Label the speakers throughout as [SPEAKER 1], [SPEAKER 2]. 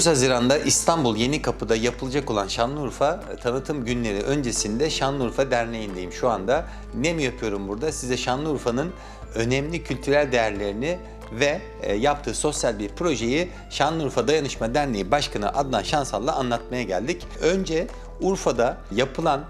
[SPEAKER 1] 9 Haziran'da İstanbul Yeni Kapı'da yapılacak olan Şanlıurfa tanıtım günleri öncesinde Şanlıurfa Derneği'ndeyim şu anda. Ne mi yapıyorum burada? Size Şanlıurfa'nın önemli kültürel değerlerini ve e, yaptığı sosyal bir projeyi Şanlıurfa Dayanışma Derneği Başkanı Adnan Şansal'la anlatmaya geldik. Önce Urfa'da yapılan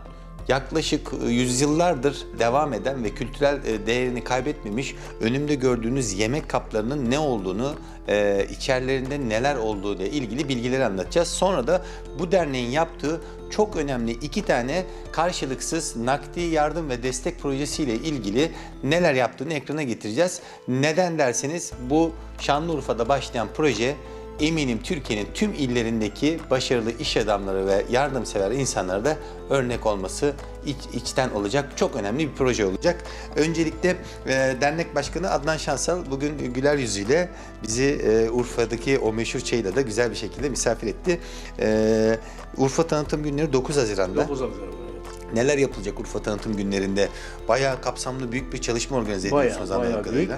[SPEAKER 1] yaklaşık e, yüzyıllardır devam eden ve kültürel e, değerini kaybetmemiş önümde gördüğünüz yemek kaplarının ne olduğunu, e, içerilerinde neler olduğu ile ilgili bilgileri anlatacağız. Sonra da bu derneğin yaptığı çok önemli iki tane karşılıksız nakdi yardım ve destek projesiyle ilgili neler yaptığını ekrana getireceğiz. Neden derseniz bu Şanlıurfa'da başlayan proje eminim Türkiye'nin tüm illerindeki başarılı iş adamları ve yardımsever insanlara da örnek olması iç, içten olacak. Çok önemli bir proje olacak. Öncelikle e, dernek başkanı Adnan Şansal bugün güler yüzüyle bizi e, Urfa'daki o meşhur çayla da güzel bir şekilde misafir etti. E, Urfa Tanıtım Günleri 9 Haziran'da.
[SPEAKER 2] 9 Haziran.
[SPEAKER 1] Neler yapılacak Urfa Tanıtım Günlerinde? Bayağı kapsamlı büyük bir çalışma organize
[SPEAKER 2] Bayağı,
[SPEAKER 1] ediyorsunuz anladığım
[SPEAKER 2] bayağı büyük.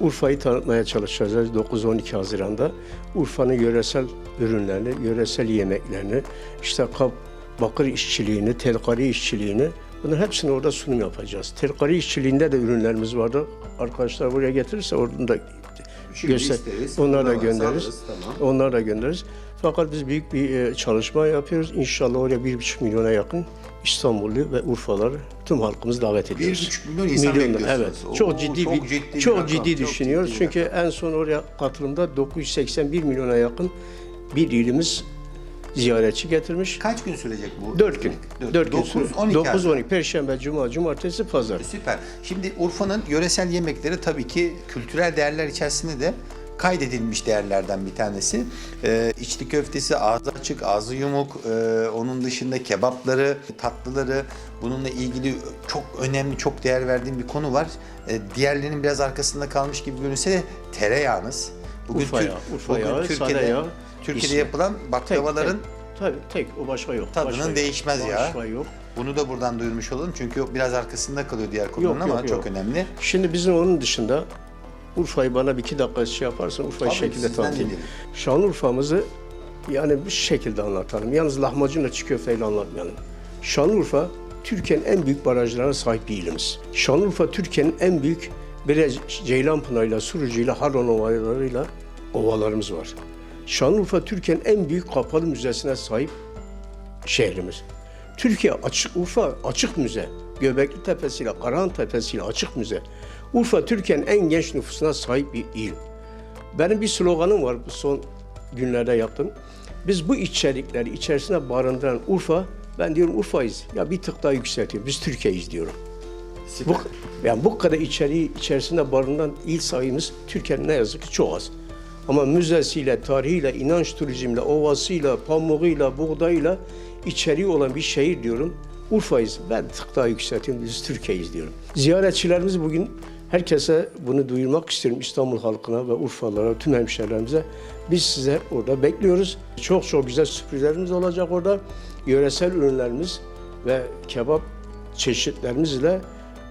[SPEAKER 2] Urfa'yı tanıtmaya çalışacağız 9-12 Haziran'da. Urfa'nın yöresel ürünlerini, yöresel yemeklerini, işte kap, bakır işçiliğini, telkari işçiliğini bunların hepsini orada sunum yapacağız. Telkari işçiliğinde de ürünlerimiz vardı. Arkadaşlar buraya getirirse oradan da
[SPEAKER 1] Şimdi
[SPEAKER 2] göster.
[SPEAKER 1] isteriz.
[SPEAKER 2] Onları da göndeririz.
[SPEAKER 1] alırız, tamam.
[SPEAKER 2] Onları da göndeririz. Fakat biz büyük bir e, çalışma yapıyoruz. İnşallah oraya bir buçuk milyona yakın İstanbullu ve Urfaları tüm halkımızı davet ediyoruz.
[SPEAKER 1] 1,5 milyon insan bekliyorsunuz.
[SPEAKER 2] Evet.
[SPEAKER 1] Oo,
[SPEAKER 2] çok ciddi
[SPEAKER 1] çok
[SPEAKER 2] bir
[SPEAKER 1] ciddi bir
[SPEAKER 2] çok
[SPEAKER 1] rakam,
[SPEAKER 2] ciddi
[SPEAKER 1] çok
[SPEAKER 2] düşünüyoruz.
[SPEAKER 1] ciddi bir
[SPEAKER 2] Çünkü en son oraya katılımda 981 milyona yakın bir ilimiz ziyaretçi getirmiş.
[SPEAKER 1] Kaç gün sürecek bu?
[SPEAKER 2] 4 gün. 4 gün
[SPEAKER 1] 9,
[SPEAKER 2] sürüyor.
[SPEAKER 1] 12
[SPEAKER 2] 9 12 Perşembe, Cuma, Cumartesi, Pazar.
[SPEAKER 1] Süper. Şimdi Urfa'nın yöresel yemekleri tabii ki kültürel değerler içerisinde de kaydedilmiş değerlerden bir tanesi. Ee, içli köftesi, ağzı açık, ağzı yumuk, ee, onun dışında kebapları, tatlıları, bununla ilgili çok önemli, çok değer verdiğim bir konu var. Ee, diğerlerinin biraz arkasında kalmış gibi görünse de tereyağınız. Bugün,
[SPEAKER 2] Urfa yağı, Urfa
[SPEAKER 1] bugün
[SPEAKER 2] yağı,
[SPEAKER 1] Türkiye'de,
[SPEAKER 2] sade yağ,
[SPEAKER 1] Türkiye'de
[SPEAKER 2] ismi.
[SPEAKER 1] yapılan baklavaların.
[SPEAKER 2] Tabii tek o başka yok.
[SPEAKER 1] Tadının
[SPEAKER 2] Başka yok.
[SPEAKER 1] değişmez ya.
[SPEAKER 2] Başka yok.
[SPEAKER 1] Bunu da buradan duyurmuş olalım çünkü o biraz arkasında kalıyor diğer
[SPEAKER 2] Yok,
[SPEAKER 1] ama
[SPEAKER 2] yok,
[SPEAKER 1] çok
[SPEAKER 2] yok.
[SPEAKER 1] önemli.
[SPEAKER 2] Şimdi bizim onun dışında Urfa'yı bana bir iki dakika şey yaparsan Urfa'yı
[SPEAKER 1] Tabii,
[SPEAKER 2] şekilde
[SPEAKER 1] sizden
[SPEAKER 2] tanıtayım.
[SPEAKER 1] dinleyelim.
[SPEAKER 2] Şanlıurfa'mızı yani bu şekilde anlatalım. Yalnız lahmacunla çiğ köfteyle anlatmayalım. Şanlıurfa Türkiye'nin en büyük barajlarına sahip bir ilimiz. Şanlıurfa Türkiye'nin en büyük Bire Ceylanpınar'ıyla, Surucu'yla, Harran ovalarıyla ovalarımız var. Şanlıurfa Türkiye'nin en büyük kapalı müzesine sahip şehrimiz. Türkiye açık Urfa açık müze. Göbekli Tepesi'yle, Karahan Tepesi'yle açık müze. Urfa Türkiye'nin en genç nüfusuna sahip bir il. Benim bir sloganım var bu son günlerde yaptım. Biz bu içerikleri içerisine barındıran Urfa, ben diyorum Urfa'yız. Ya bir tık daha yükseltiyor. Biz Türkiye'yiz diyorum. Bu, yani bu kadar içeriği içerisinde barındıran il sayımız Türkiye'nin ne yazık ki çok az. Ama müzesiyle, tarihiyle, inanç turizmle, ovasıyla, pamuğuyla, buğdayıyla içeriği olan bir şehir diyorum. Urfa'yız. Ben tık daha yükseltiyorum. Biz Türkiye'yiz diyorum. Ziyaretçilerimiz bugün herkese bunu duyurmak istiyorum İstanbul halkına ve Urfalılara, tüm hemşehrilerimize. Biz size orada bekliyoruz. Çok çok güzel sürprizlerimiz olacak orada. Yöresel ürünlerimiz ve kebap çeşitlerimizle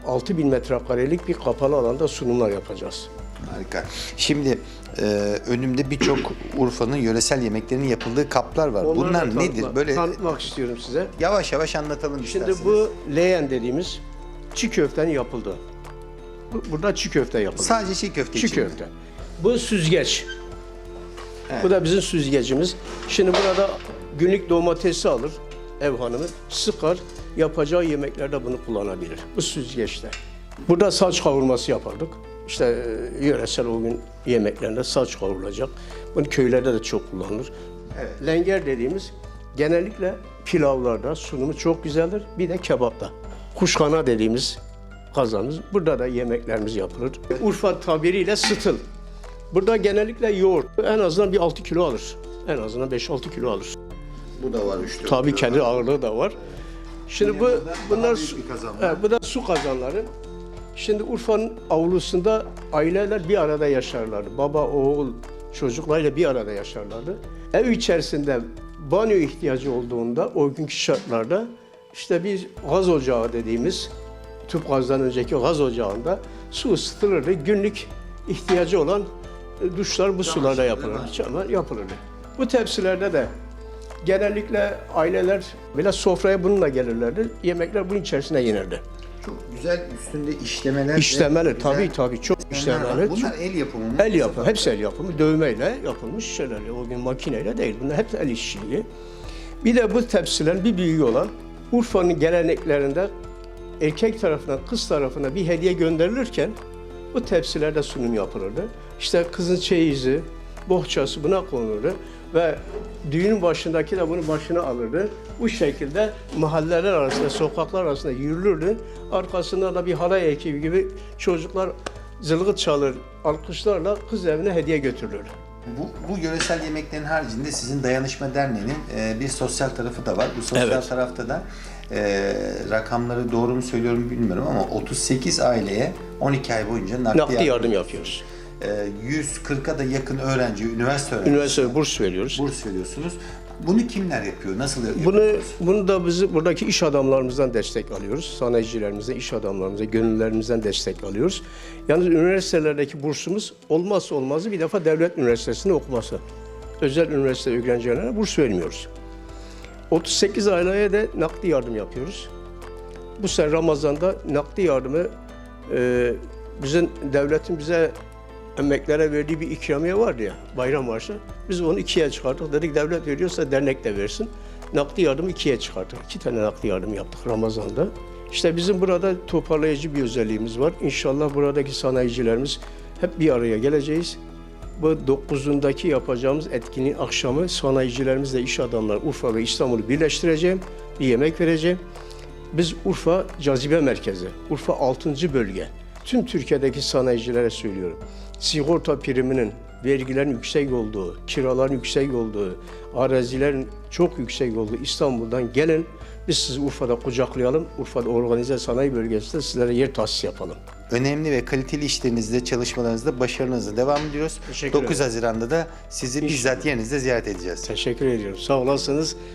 [SPEAKER 2] 6000 metrekarelik bir kapalı alanda sunumlar yapacağız.
[SPEAKER 1] Harika. Şimdi e, önümde birçok Urfa'nın yöresel yemeklerinin yapıldığı kaplar var.
[SPEAKER 2] Onları
[SPEAKER 1] Bunlar
[SPEAKER 2] da
[SPEAKER 1] nedir? Böyle
[SPEAKER 2] tanıtmak istiyorum size.
[SPEAKER 1] yavaş yavaş anlatalım
[SPEAKER 2] Şimdi
[SPEAKER 1] isterseniz.
[SPEAKER 2] bu leğen dediğimiz çiğ köftenin yapıldığı. Bu- Burada çiğ köfte yapıldı.
[SPEAKER 1] sadece çiğ köfte
[SPEAKER 2] çiğ
[SPEAKER 1] için. mi?
[SPEAKER 2] köfte. Bu süzgeç. Bu da bizim süzgecimiz. Şimdi burada günlük domatesi alır ev hanımı, sıkar, yapacağı yemeklerde bunu kullanabilir. Bu süzgeçte. Burada saç kavurması yapardık. İşte e, yöresel o gün yemeklerinde saç kavrulacak. Bunu köylerde de çok kullanılır.
[SPEAKER 1] Evet.
[SPEAKER 2] Lenger dediğimiz genellikle pilavlarda sunumu çok güzeldir. Bir de kebapta. Kuşkana dediğimiz kazanımız. Burada da yemeklerimiz yapılır. Urfa tabiriyle sıtıl. Burada genellikle yoğurt en azından bir 6 kilo alır. En azından 5-6 kilo alır.
[SPEAKER 1] Bu da var 3
[SPEAKER 2] Tabii kendi ağırlığı da var. Şimdi bu bunlar su. Evet, bu da su kazanları. Şimdi Urfa'nın avlusunda aileler bir arada yaşarlardı. Baba, oğul, çocuklarıyla bir arada yaşarlardı. Ev içerisinde banyo ihtiyacı olduğunda o günkü şartlarda işte bir gaz ocağı dediğimiz tüp gazdan önceki gaz ocağında su ısıtılırdı. Günlük ihtiyacı olan e, duşlar bu sularda yapılırdı. Çamaşır yapılırdı. Bu tepsilerde de genellikle aileler böyle sofraya bununla gelirlerdi. Yemekler bunun içerisine yenirdi.
[SPEAKER 1] Çok güzel üstünde işlemeler.
[SPEAKER 2] İşlemeli tabii tabii çok
[SPEAKER 1] işlemler var.
[SPEAKER 2] işlemeli.
[SPEAKER 1] Bunlar el yapımı mı?
[SPEAKER 2] El yapımı, hepsi el yapımı, dövmeyle yapılmış şeyler. O gün makineyle değil. Bunlar hep el işçiliği. Bir de bu tepsilerin bir büyüğü olan Urfa'nın geleneklerinde erkek tarafından kız tarafına bir hediye gönderilirken bu tepsilerde sunum yapılırdı. İşte kızın çeyizi, bohçası buna konulurdu ve düğünün başındaki de bunu başına alırdı. Bu şekilde mahalleler arasında, sokaklar arasında yürülürdü. Arkasından da bir halay ekibi gibi çocuklar zılgıt çalır, alkışlarla kız evine hediye götürülür.
[SPEAKER 1] Bu, bu yöresel yemeklerin haricinde sizin Dayanışma Derneği'nin e, bir sosyal tarafı da var. Bu sosyal
[SPEAKER 2] Evet.
[SPEAKER 1] tarafta da e, rakamları doğru mu söylüyorum bilmiyorum ama 38 aileye 12 ay boyunca nakdi,
[SPEAKER 2] Nakdi yardım yapıyoruz.
[SPEAKER 1] E, 140'a da yakın öğrenci, üniversite öğrencisi
[SPEAKER 2] Üniversite burs veriyoruz.
[SPEAKER 1] burs veriyorsunuz. Bunu kimler yapıyor? Nasıl
[SPEAKER 2] Bunu
[SPEAKER 1] yapıyorsunuz?
[SPEAKER 2] bunu da bizi buradaki iş adamlarımızdan destek alıyoruz. Sanayicilerimizden, iş adamlarımızdan, gönüllerimizden destek alıyoruz. Yalnız üniversitelerdeki bursumuz olmazsa olmazı bir defa devlet üniversitesinde okuması. Özel üniversite öğrencilerine burs vermiyoruz. 38 aileye de nakdi yardım yapıyoruz. Bu sene Ramazan'da nakdi yardımı e, bizim devletin bize emeklere verdiği bir ikramiye vardı ya, bayram maaşı. Biz onu ikiye çıkarttık. Dedik devlet veriyorsa dernek de versin. Nakdi yardım ikiye çıkarttık. İki tane nakdi yardım yaptık Ramazan'da. İşte bizim burada toparlayıcı bir özelliğimiz var. İnşallah buradaki sanayicilerimiz hep bir araya geleceğiz. Bu 9'undaki yapacağımız etkinin akşamı sanayicilerimizle iş adamları Urfa ve İstanbul'u birleştireceğim. Bir yemek vereceğim. Biz Urfa cazibe merkezi, Urfa 6. bölge. Tüm Türkiye'deki sanayicilere söylüyorum. Sigorta priminin, vergilerin yüksek olduğu, kiraların yüksek olduğu, arazilerin çok yüksek olduğu İstanbul'dan gelin. Biz sizi Urfa'da kucaklayalım. Urfa'da organize sanayi bölgesinde sizlere yer tahsis yapalım.
[SPEAKER 1] Önemli ve kaliteli işlerinizde, çalışmalarınızda başarınızla devam ediyoruz.
[SPEAKER 2] Teşekkür
[SPEAKER 1] 9 Haziran'da da sizi bizzat yerinizde ziyaret edeceğiz.
[SPEAKER 2] Teşekkür ediyorum. Sağ olasınız.